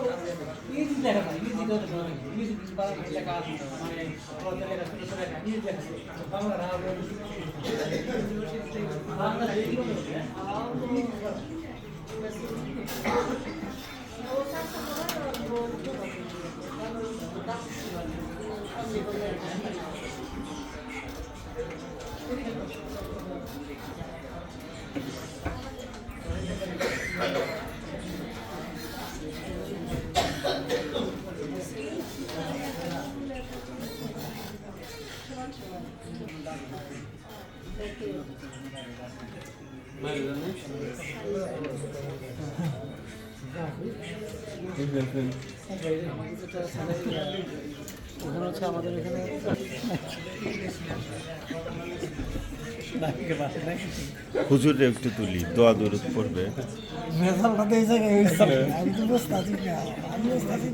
ইংরেজি লেখা পাই ইংরেজি তো ইংরেজি কিছু বাংলা লেখা আছে মানে বাংলা লেখা ছোট ছোট লেখা ইংরেজি লেখা আছে। বাংলা না বাংলা ওখানে হচ্ছে আমাদের এখানে হুজুরে একটু তুলি, দোয়া দূরত পড়বে। এই জায়গায় আমি তো আছি না, আমি আছি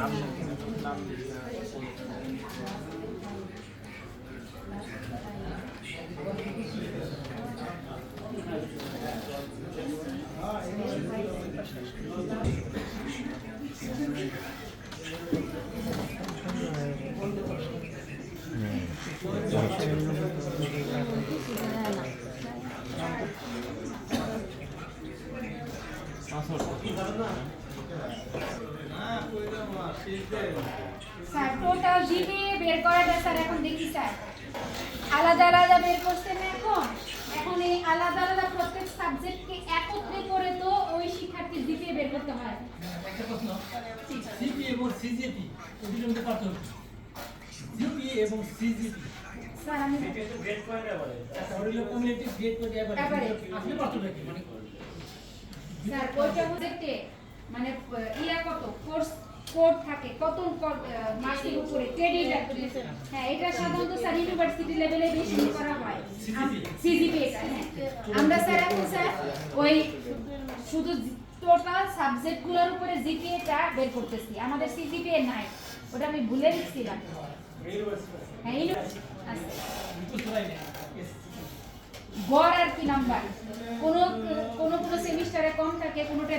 না স্যার টোটাল জিবি বের করাটা স্যার এখন দেখি স্যার। আলাদা আলাদা বের করছেন এখন। এখন এই আলাদা আলাদা প্রত্যেক সাবজেক্টকে একত্রে করে তো ওই শিক্ষার্থীর জিপিএ বের করতে হয়। একটা প্রশ্ন। সিপি এবং সিজিপি এই দুটোর মধ্যে পার্থক্য জিপি এবং সিজিপি স্যার আমি আচ্ছা ওগুলো কমিউনিটি গ্রেড করে এবারে। আসলে পার্থক্য কি? মানে স্যার ওইটা দেখতে মানে কোড থাকে কত মার্কের উপরে ক্রেডিট হ্যাঁ এটা সাধারণত স্যার ইউনিভার্সিটি লেভেলে বেশি করা হয়। সিজিপি হ্যাঁ। আমরা স্যার এখন স্যার ওই শুধু টোটাল সাবজেক্টগুলোর উপরে জিপিএটা বের করতেছি। আমাদের সিজিপিএ নাই ওটা আমি ভুলে লিখছিলাম হ্যাঁ গড় আর কি নাম্বার কোন কোন কোন সেমিস্টারে কম থাকে কোনোটা